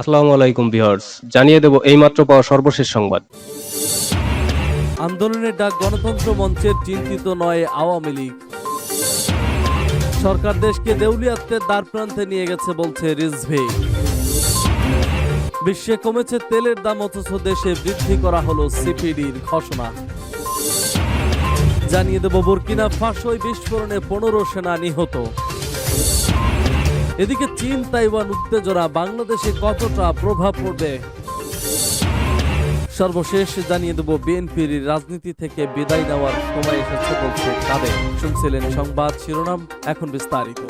আসসালামু আলাইকুম ভিউয়ার্স, জানিয়ে দেব এইমাত্র পাওয়া সর্বশেষ সংবাদ। আন্দোলনের ডাক গণতন্ত্র মঞ্চের চিন্তিত নয় আওয়ামী লীগ। সরকার দেশকে দেউলিয়াত্বের দ্বার প্রান্তে নিয়ে গেছে বলছে রিজভি। বিশ্বে কমেছে তেলের দাম, অথচ দেশে বৃদ্ধি করা হলো সিপিডির ঘোষণা। জানিয়ে দেব, বুর্কিনা ফাঁসই বিস্ফোরণে পনেরো সেনা নিহত। এদিকে চীন, তাইওয়ান উত্তেজনা, বাংলাদেশে কতটা প্রভাব পড়বে? সর্বশেষ জানিয়ে দেব, বিএনপির রাজনীতি থেকে বিদায় নেওয়ার সময় এসেছে বলছে কাদের শুনছিলেন সংবাদ শিরোনাম, এখন বিস্তারিত।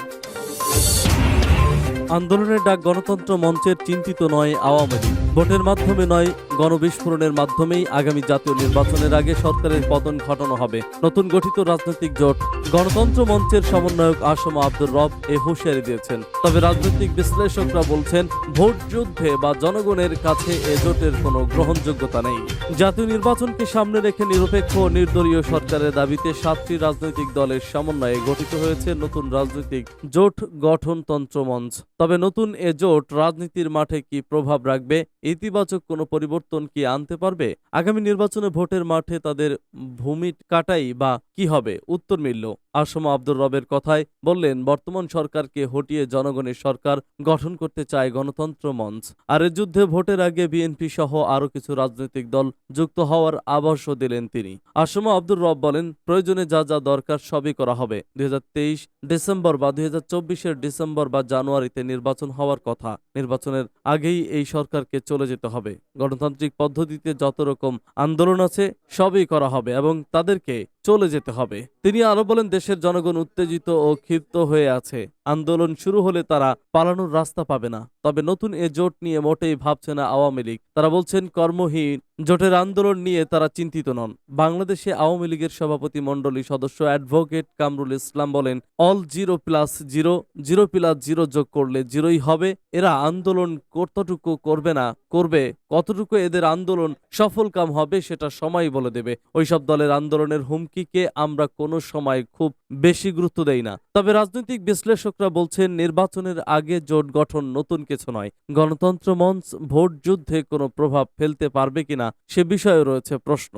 আন্দোলনের ডাক গণতন্ত্র মঞ্চের চিন্তিত নয় আওয়ামী লীগ। ভোটের মাধ্যমে নয়, গণবিস্ফোরণের মাধ্যমেই আগামী জাতীয় নির্বাচনের আগে সরকারের পতন ঘটানো হবে। নতুন গঠিত রাজনৈতিক জোট, গণতন্ত্র মঞ্চের সমন্বয়ক আসম আব্দুর রব এ হুঁশিয়ারি দিয়েছেন। তবে রাজনৈতিক বিশ্লেষকরা বলছেন, ভোট যুদ্ধে বা জনগণের কাছে এ জোটের কোনো গ্রহণযোগ্যতা নেই। জাতীয় নির্বাচনকে সামনে রেখে নিরপেক্ষ নির্দলীয় সরকারের দাবিতে সাতটি রাজনৈতিক দলের সমন্বয়ে গঠিত হয়েছে নতুন রাজনৈতিক জোট গঠনতন্ত্র মঞ্চ। তবে নতুন এ জোট রাজনীতির মাঠে কি প্রভাব রাখবে ইতিবাচক কোনো পরিবর্তন কি আনতে পারবে? আগামী নির্বাচনে ভোটের মাঠে তাদের ভূমিকাটাই বা কি হবে? উত্তর মিলল। আসম আব্দুর রবের কথায় বললেন, বর্তমান সরকারকে হটিয়ে জনগণের সরকার গঠন করতে চায় গণতন্ত্র মঞ্চ। আর এ যুদ্ধে ভোটের আগে বিএনপি সহ আরও কিছু রাজনৈতিক দল যুক্ত হওয়ার আভাসও দিলেন তিনি। আসম আব্দুর রব বলেন, প্রয়োজনে যা যা দরকার সবই করা হবে। দুই হাজার তেইশ ডিসেম্বর বা দুই ডিসেম্বর বা জানুয়ারিতে নির্বাচন হওয়ার কথা। নির্বাচনের আগেই এই সরকারকে চলে যেতে হবে। গণতান্ত্রিক পদ্ধতিতে যত রকম আন্দোলন আছে সবই করা হবে এবং তাদেরকে চলে যেতে হবে। তিনি আরও বলেন, দেশের জনগণ উত্তেজিত ও ক্ষিপ্ত হয়ে আছে। আন্দোলন শুরু হলে তারা পালানোর রাস্তা পাবে না। তবে নতুন এ জোট নিয়ে মোটেই ভাবছে না আওয়ামী লীগ। তারা বলছেন, কর্মহীন জোটের আন্দোলন নিয়ে তারা চিন্তিত নন। বাংলাদেশে আওয়ামী লীগের সভাপতি মণ্ডলী সদস্য অ্যাডভোকেট কামরুল ইসলাম বলেন, all zero plus zero zero plus zero যোগ করলে জিরোই হবে। এরা আন্দোলন কতটুকু করবে না, করবে, কতটুকু এদের আন্দোলন সফল কাম হবে সেটা সময় বলে দেবে। ওইসব দলের আন্দোলনের হুমকিকে আমরা কোনো সময় খুব বেশি গুরুত্ব দেই না। তবে রাজনৈতিক বিশ্লেষকরা বলছেন, নির্বাচনের আগে জোট গঠন নতুন কিছু নয়। গণতন্ত্র মঞ্চ ভোট যুদ্ধে কোনো প্রভাব ফেলতে পারবে কিনা সে বিষয়ে রয়েছে প্রশ্ন।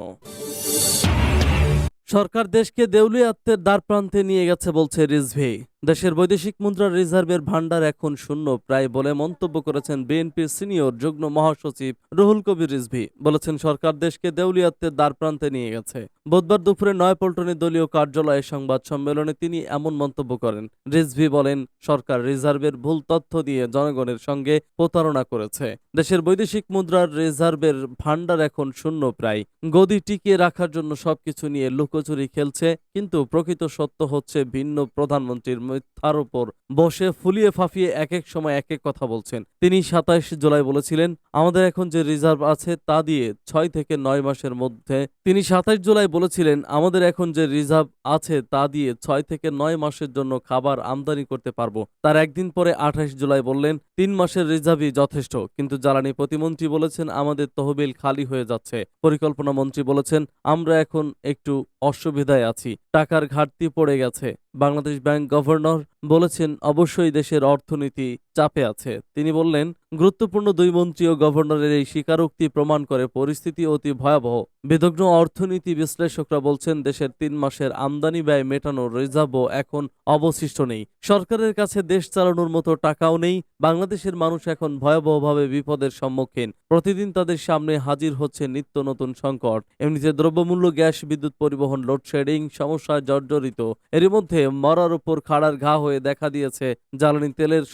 সরকার দেশকে দেউলিয়াত্মের দ্বারপ্রান্তে নিয়ে গেছে বলছে রিজভি। দেশের বৈদেশিক মুদ্রার রিজার্ভের ভান্ডার এখন শূন্য। প্রায় বলে মন্তব্য করেছেন বিএনপির সিনিয়র যুগ্ম মহাসচিব রুহুল কবির রিজভি। বলেছেন সরকার দেশকে দেউলিয়াত্বের দ্বার প্রান্তে নিয়ে গেছে। বুধবার দুপুরে নয়াপল্টনে দলীয় কার্যালয়ে সংবাদ সম্মেলনে তিনি এমন মন্তব্য করেন। রিজভি বলেন, সরকার রিজার্ভের ভুল তথ্য দিয়ে জনগণের সঙ্গে প্রতারণা করেছে। দেশের বৈদেশিক মুদ্রার রিজার্ভের ভান্ডার এখন শূন্য প্রায়। গদি টিকিয়ে রাখার জন্য সবকিছু নিয়ে লুকোচুরি খেলছে, কিন্তু প্রকৃত সত্য হচ্ছে ভিন্ন প্রধানমন্ত্রীর মিথ্যার উপর বসে ফুলিয়ে ফাফিয়ে এক এক সময় এক এক কথা বলছেন। তিনি সাতাইশ জুলাই বলেছিলেন, আমাদের এখন যে রিজার্ভ আছে তা দিয়ে ছয় থেকে নয় মাসের মধ্যে। তিনি সাতাইশ জুলাই বলেছিলেন, আমাদের এখন যে রিজার্ভ আছে তা দিয়ে ছয় থেকে নয় মাসের জন্য খাবার আমদানি করতে পারব। তার একদিন পরে আঠাশ জুলাই বললেন তিন মাসের রিজার্ভই যথেষ্ট, কিন্তু জ্বালানি প্রতিমন্ত্রী বলেছেন আমাদের তহবিল খালি হয়ে যাচ্ছে। পরিকল্পনা মন্ত্রী বলেছেন, আমরা এখন একটু অসুবিধায় আছি, টাকার ঘাটতি পড়ে গেছে। বাংলাদেশ ব্যাংক গভর্নর বলেছেন, অবশ্যই দেশের অর্থনীতি চাপে আছে। তিনি বললেন, গুরুত্বপূর্ণ দুই মন্ত্রী ও গভর্নরের এই স্বীকারোক্তি প্রমাণ করে পরিস্থিতি অতি ভয়াবহ। বিদগ্ধ অর্থনীতি বিশ্লেষকরা বলছেন, দেশের তিন মাসের আমদানি ব্যয় মেটানোর রিজার্ভও এখন অবশিষ্ট নেই। সরকারের কাছে দেশ চালানোর মতো টাকাও নেই। বাংলাদেশের মানুষ এখন ভয়াবহভাবে বিপদের সম্মুখীন। প্রতিদিন তাদের সামনে হাজির হচ্ছে নিত্য নতুন সংকট। এমনিতে দ্রব্যমূল্য, গ্যাস, বিদ্যুৎ পরিবহন, লোডশেডিং সমস্যায় জর্জরিত। এরই মধ্যে মরার উপর খাড়ার ঘা হয়ে দেখা দিয়েছে, জ্বালানি তেলের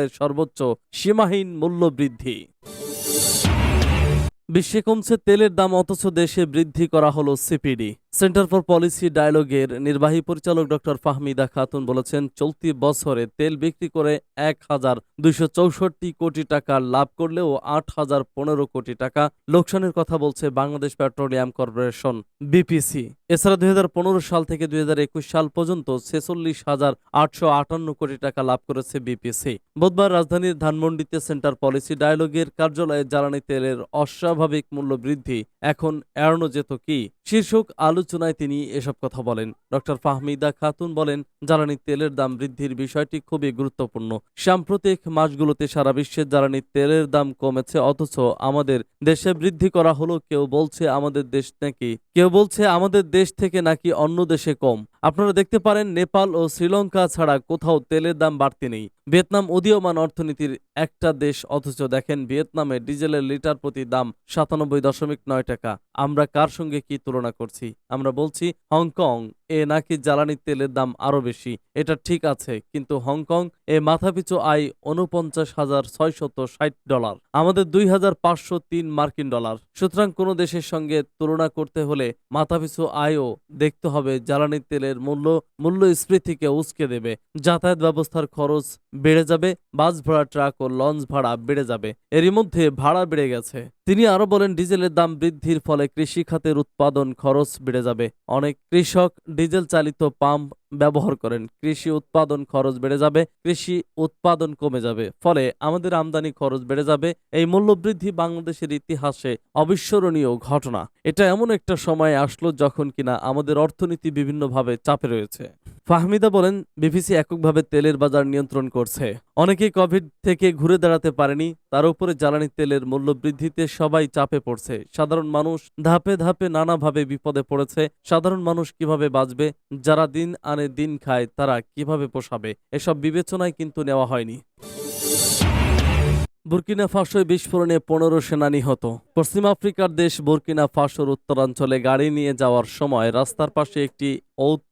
স্মরণকালের সর্বোচ্চ সীমাহীন মূল্য বৃদ্ধি বিশ্বে কমছে তেলের দাম, অথচ দেশে বৃদ্ধি করা হলো সিপিডি। সেন্টার ফর পলিসি ডায়ালগের নির্বাহী পরিচালক ডক্টর ফাহমিদা খাতুন বলেছেন, চলতি বছরে তেল বিক্রি করে এক হাজার দুইশো চৌষট্টি কোটি টাকা লাভ করলেও আট হাজার পনেরো কোটি টাকা লোকসানের কথা বলছে বাংলাদেশ পেট্রোলিয়াম কর্পোরেশন, বিপিসি। এছাড়া দুই সাল থেকে দু হাজার একুশ সাল পর্যন্ত ছেচল্লিশ হাজার আটশো আটান্ন কোটি টাকা লাভ করেছে বিপিসি। বুধবার রাজধানীর ধানমন্ডিতে সেন্টার পলিসি ডায়ালগের কার্যালয়ে জ্বালানি তেলের অস্বাভাবিক মূল্য বৃদ্ধি, এখন এড়ানো যেত কি? শীর্ষক আলোচনা আলোচনায় তিনি এসব কথা বলেন। ডক্টর ফাহমিদা খাতুন বলেন, জ্বালানি তেলের দাম বৃদ্ধির বিষয়টি খুবই গুরুত্বপূর্ণ। সাম্প্রতিক মাসগুলোতে সারা বিশ্বের জ্বালানি তেলের দাম কমেছে, অথচ আমাদের দেশে বৃদ্ধি করা হলো, কেউ বলছে আমাদের দেশ নাকি, কেউ বলছে আমাদের দেশ থেকে নাকি অন্য দেশে কম। আপনারা দেখতে পারেন নেপাল ও শ্রীলঙ্কা ছাড়া কোথাও তেলের দাম বাড়তি নেই। ভিয়েতনাম উদীয়মান অর্থনীতির একটা দেশ, অথচ দেখেন ভিয়েতনামে ডিজেলের লিটার প্রতি দাম সাতানব্বই দশমিক নয় টাকা। আমরা কার সঙ্গে কি তুলনা করছি? আমরা বলছি হংকং, এ নাকি জ্বালানি তেলের দাম আরও বেশি। এটা ঠিক আছে, কিন্তু হংকং এ মাথাপিছু আয় উনপঞ্চাশ হাজার ছয়শত ষাট ডলার। আমাদের দুই হাজার পাঁচশো তিন মার্কিন ডলার। সুতরাং কোনো দেশের সঙ্গে তুলনা করতে হলে মাথাপিছু আয়ও দেখতে হবে জ্বালানি তেলের মূল্য, মূল্যস্ফীতিকে উস্কে দেবে। যাতায়াত ব্যবস্থার খরচ বেড়ে যাবে, বাস ভাড়া, ট্রাক ও লঞ্চ ভাড়া বেড়ে যাবে। এরই মধ্যে ভাড়া বেড়ে গেছে। তিনি আরও বলেন, ডিজেলের দাম বৃদ্ধির ফলে কৃষি খাতের উৎপাদন খরচ বেড়ে যাবে। অনেক কৃষক ডিজেল চালিত পাম্প ব্যবহার করেন। কৃষি উৎপাদন খরচ বেড়ে যাবে, কৃষি উৎপাদন কমে যাবে। ফলে আমাদের আমদানি খরচ বেড়ে যাবে, এই মূল্যবৃদ্ধি বাংলাদেশের ইতিহাসে অবিস্মরণীয় ঘটনা। এটা এমন একটা সময় আসলো যখন কিনা আমাদের অর্থনীতি বিভিন্নভাবে চাপে রয়েছে। ফাহমিদা বলেন, বিবিসি এককভাবে তেলের বাজার নিয়ন্ত্রণ করছে। অনেকেই কোভিড থেকে ঘুরে দাঁড়াতে পারেনি, তার উপরে জ্বালানি তেলের মূল্য বৃদ্ধিতে সবাই চাপে পড়ছে। সাধারণ মানুষ ধাপে ধাপে নানাভাবে বিপদে পড়েছে। সাধারণ মানুষ কীভাবে বাঁচবে, যারা দিন আনে দিন খায়, তারা কীভাবে পোষাবে, এসব বিবেচনায় কিন্তু নেওয়া হয়নি। বুর্কিনা ফাসোয় বিস্ফোরণে পনেরো সেনা নিহত। পশ্চিম আফ্রিকার দেশ বুর্কিনা ফাসোর উত্তরাঞ্চলে গাড়ি নিয়ে যাওয়ার সময় রাস্তার পাশে একটি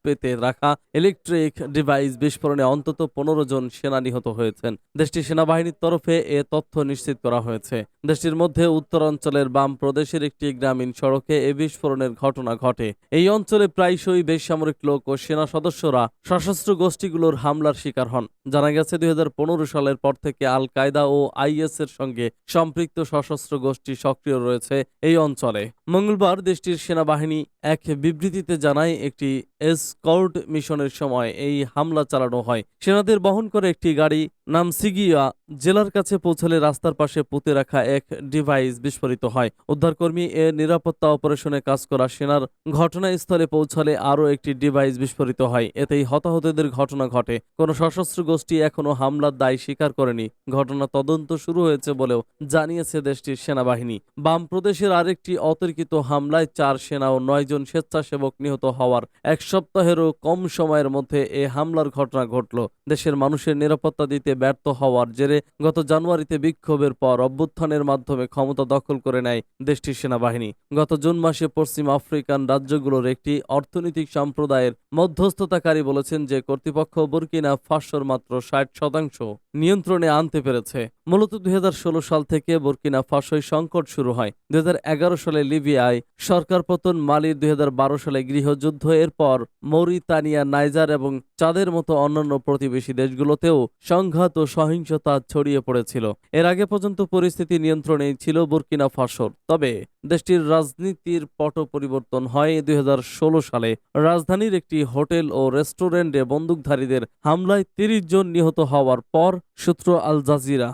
পেতে রাখা ইলেকট্রিক ডিভাইস বিস্ফোরণে অন্তত পনেরো জন সেনা নিহত হয়েছেন। দেশটির সেনাবাহিনীর তরফে এ তথ্য নিশ্চিত করা হয়েছে। দেশটির মধ্যে উত্তরাঞ্চলের বাম প্রদেশের একটি গ্রামীণ সড়কে এ বিস্ফোরণের ঘটনা ঘটে। এই অঞ্চলে প্রায়শই বেসামরিক লোক ও সেনা সদস্যরা সশস্ত্র গোষ্ঠীগুলোর হামলার শিকার হন। জানা গেছে, দুই হাজার পনেরো সালের পর থেকে আল কায়দা ও আইএস এর সঙ্গে সম্পৃক্ত সশস্ত্র গোষ্ঠী সক্রিয় রয়েছে এই অঞ্চলে। মঙ্গলবার দেশটির সেনাবাহিনী এক বিবৃতিতে জানায়, একটি এসকর্ট মিশনের সময় এই হামলা চালানো হয়। সেনাদের বহন করে একটি গাড়ি নামসিগিয়া জেলার কাছে পৌঁছলে রাস্তার পাশে পুঁতে রাখা এক ডিভাইস বিস্ফোরিত হয়। উদ্ধারকর্মী এ নিরাপত্তা অপারেশনে কাজ করা সেনার ঘটনাস্থলে পৌঁছালে আরও একটি ডিভাইস বিস্ফোরিত হয়। এতেই হতাহতদের ঘটনা ঘটে। কোনো সশস্ত্র গোষ্ঠী এখনও হামলার দায় স্বীকার করেনি। ঘটনা তদন্ত শুরু হয়েছে বলেও জানিয়েছে দেশটির সেনাবাহিনী। বাম প্রদেশের আরেকটি অতর্কিত হামলায় চার সেনা ও নয়জন স্বেচ্ছাসেবক নিহত হওয়ার এক সপ্তাহেরও কম সময়ের মধ্যে এ হামলার ঘটনা ঘটল। দেশের মানুষের নিরাপত্তা দিতে ব্যর্থ হওয়ার জেরে গত জানুয়ারিতে বিক্ষোভের পর অভ্যুত্থানের মাধ্যমে ক্ষমতা দখল করে নেয় দেশটির সেনাবাহিনী। গত জুন মাসে পশ্চিম আফ্রিকান রাজ্যগুলোর একটি অর্থনৈতিক সম্প্রদায়ের মধ্যস্থতাকারী বলেছেন যে কর্তৃপক্ষ বুর্কিনা ফাসোর মাত্র ষাট শতাংশ নিয়ন্ত্রণে আনতে পেরেছে। মূলত দুই হাজার ষোলো সাল থেকে বুর্কিনা ফাসোয় সংকট শুরু হয়। দুই হাজার এগারো সালে লিবিয়ায় সরকার পতন মালির দুই হাজার বারো সালে গৃহযুদ্ধ, এরপর মৌরিতানিয়া, নাইজার এবং চাঁদের মতো অন্যান্য প্রতিবেশী দেশগুলোতেও সংঘাত ও সহিংসতা ছড়িয়ে পড়েছিল। এর আগে পর্যন্ত পরিস্থিতি নিয়ন্ত্রণেই ছিল বুর্কিনা ফাসোর। তবে দেশটির রাজনীতির পট পরিবর্তন হয় দুই হাজার ষোলো সালে। রাজধানীর একটি হোটেল ও রেস্টুরেন্টে বন্দুকধারীদের হামলায় তিরিশ জন নিহত হওয়ার পর সূত্র আল জাজিরা।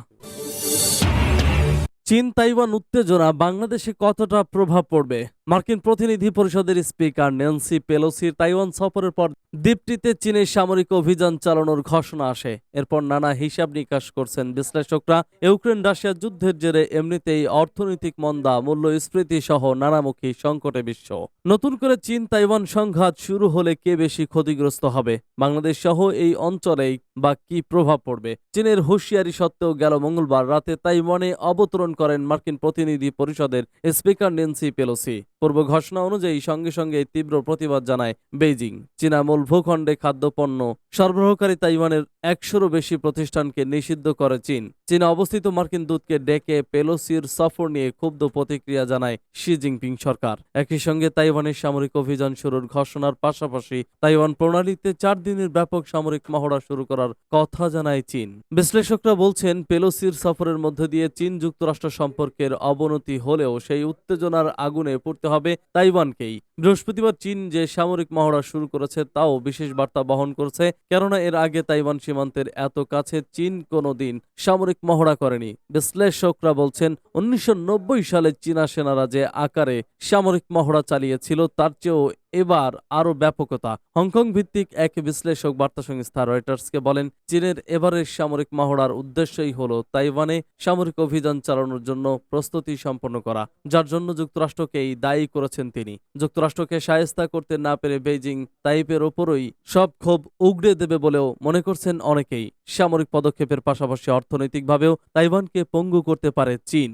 চীন তাইওয়ান উত্তেজনা বাংলাদেশে কতটা প্রভাব পড়বে? মার্কিন প্রতিনিধি পরিষদের স্পিকার ন্যান্সি পেলোসির তাইওয়ান সফরের পর দ্বীপটিতে চীনের সামরিক অভিযান চালানোর ঘোষণা আসে। এরপর নানা হিসাব নিকাশ করছেন বিশ্লেষকরা। ইউক্রেন রাশিয়া যুদ্ধের জেরে এমনিতেই অর্থনৈতিক মন্দা, মূল্যস্ফীতি সহ নানামুখী সংকটে বিশ্ব নতুন করে চীন তাইওয়ান সংঘাত শুরু হলে কে বেশি ক্ষতিগ্রস্ত হবে? বাংলাদেশ সহ এই অঞ্চলেই বা কি প্রভাব পড়বে? চীনের হুঁশিয়ারি সত্ত্বেও গেল মঙ্গলবার রাতে তাইওয়ানে অবতরণ করেন মার্কিন প্রতিনিধি পরিষদের স্পিকার নেন্সি পেলোসি। পূর্ব ঘোষণা অনুযায়ী সঙ্গে সঙ্গে তীব্র প্রতিবাদ জানায় বেইজিং। চীনা মূল ভূখণ্ডে খাদ্যপণ্য সরবরাহকারী তাইওয়ানের একশোরও বেশি প্রতিষ্ঠানকে নিষিদ্ধ করে চীন। চীনে অবস্থিত মার্কিন দূতকে ডেকে পেলোসির সফর নিয়ে ক্ষুব্ধ প্রতিক্রিয়া জানায় শি জিনপিং সরকার। একই সঙ্গে তাইওয়ানের সামরিক অভিযান শুরুর ঘোষণার পাশাপাশি তাইওয়ান প্রণালীতে চার দিনের ব্যাপক সামরিক মহড়া শুরু করার কথা জানায় চীন। বিশ্লেষকরা বলছেন, পেলোসির সফরের মধ্য দিয়ে চীন যুক্তরাষ্ট্র সম্পর্কের অবনতি হলেও সেই উত্তেজনার আগুনে পড়তে হবে তাইওয়ানকেই। বৃহস্পতিবার চীন যে সামরিক মহড়া শুরু করেছে তাও বিশেষ বার্তা বহন করছে, কেননা এর আগে তাইওয়ান সীমান্তের এত কাছে চীন কোনো দিন সামরিক মহড়া করেনি। বিশ্লেষকরা বলছেন, উনিশশো নব্বই সালে চীনা সেনারা যে আকারে সামরিক মহড়া চালিয়েছিল তার চেয়েও এবার আরও ব্যাপকতা। হংকং ভিত্তিক এক বিশ্লেষক বার্তা সংস্থা রয়টার্সকে বলেন, চীনের এবারের সামরিক মহড়ার উদ্দেশ্যই হল তাইওয়ানে সামরিক অভিযান চালানোর জন্য প্রস্তুতি সম্পন্ন করা, যার জন্য যুক্তরাষ্ট্রকেই দায়ী করেছেন তিনি। যুক্তরাষ্ট্রকে সায়স্তা করতে না পেরে বেইজিং তাইপের ওপরই সব ক্ষোভ উগড়ে দেবে বলেও মনে করছেন অনেকেই। সামরিক পদক্ষেপের পাশাপাশি অর্থনৈতিকভাবেও তাইওয়ানকে পঙ্গু করতে পারে চীন।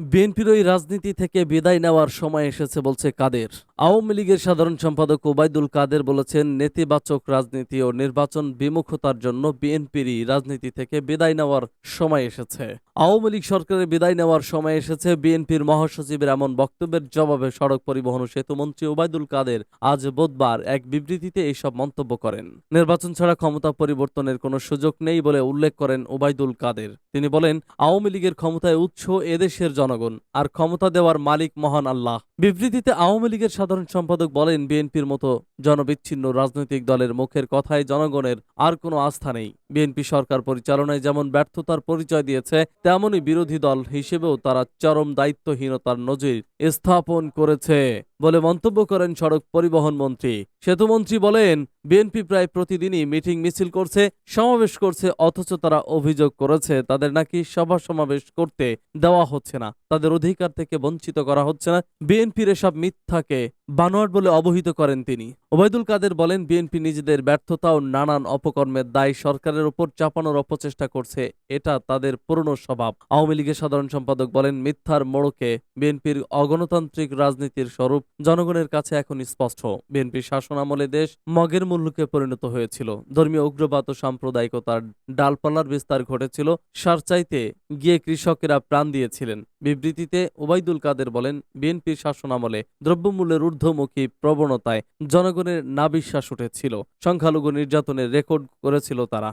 বিএনপির ওই রাজনীতি থেকে বিদায় নেওয়ার সময় এসেছে বলছে কাদের। আওয়ামী লীগের সাধারণ সম্পাদক ওবায়দুল কাদের বলেছেন, নেতিবাচক রাজনীতি ও নির্বাচন বিমুখতার জন্য বিএনপিরই রাজনীতি থেকে বিদায় নেওয়ার সময় এসেছে। আওয়ামী লীগ সরকারের বিদায় নেওয়ার সময় এসেছে বিএনপির মহাসচিবের এমন বক্তব্যের জবাবে সড়ক পরিবহন ও সেতুমন্ত্রী ওবায়দুল কাদের আজ বুধবার এক বিবৃতিতে এইসব মন্তব্য করেন। নির্বাচন ছাড়া ক্ষমতা পরিবর্তনের কোনো সুযোগ নেই বলে উল্লেখ করেন ওবায়দুল কাদের। তিনি বলেন, আওয়ামী লীগের ক্ষমতায় উৎস এদেশের জনগণ আর ক্ষমতা দেওয়ার মালিক মহান আল্লাহ। বিবৃতিতে আওয়ামী লীগের সাধারণ সম্পাদক বলেন, বিএনপির মতো জনবিচ্ছিন্ন রাজনৈতিক দলের মুখের কথায় জনগণের আর কোনো আস্থা নেই। বিএনপি সরকার পরিচালনায় যেমন ব্যর্থতার পরিচয় দিয়েছে, তেমনই বিরোধী দল হিসেবেও তারা চরম দায়িত্বহীনতার নজির স্থাপন করেছে। বলে মন্তব্য করেন সড়ক পরিবহন মন্ত্রী। সেতুমন্ত্রী বলেন, বিএনপি প্রায় প্রতিদিনই মিটিং মিছিল করছে, সমাবেশ করছে, অথচ তারা অভিযোগ করেছে, তাদের নাকি সভা সমাবেশ করতে দেওয়া হচ্ছে না। তাদের অধিকার থেকে বঞ্চিত করা হচ্ছে না। বিএনপির এসব মিথ্যাকে বানোয়াট বলে অবহিত করেন তিনি। ওবায়দুল কাদের বলেন, বিএনপি নিজেদের ব্যর্থতা ও নানান অপকর্মের দায় সরকারের উপর চাপানোর অপচেষ্টা করছে, এটা তাদের পুরনো স্বভাব। আওয়ামী লীগের সাধারণ সম্পাদক বলেন, মিথ্যার মোড়কে বিএনপির অগণতান্ত্রিক রাজনীতির স্বরূপ জনগণের কাছে এখন স্পষ্ট। বিএনপির শাসনামলে দেশ মগের মূল্যকে পরিণত হয়েছিল। ধর্মীয় উগ্রবাদ ও সাম্প্রদায়িকতার ডালপালার বিস্তার ঘটেছিল। সার চাইতে গিয়ে কৃষকেরা প্রাণ দিয়েছিলেন। বিবৃতিতে ওবায়দুল কাদের বলেন বিএনপির শাসনামলে দ্রব্যমূল্যের ঊর্ধ্বমুখী প্রবণতায় জনগণের নাবিশ্বাস উঠেছিল। সংখ্যালঘু নির্যাতনের রেকর্ড করেছিল তারা।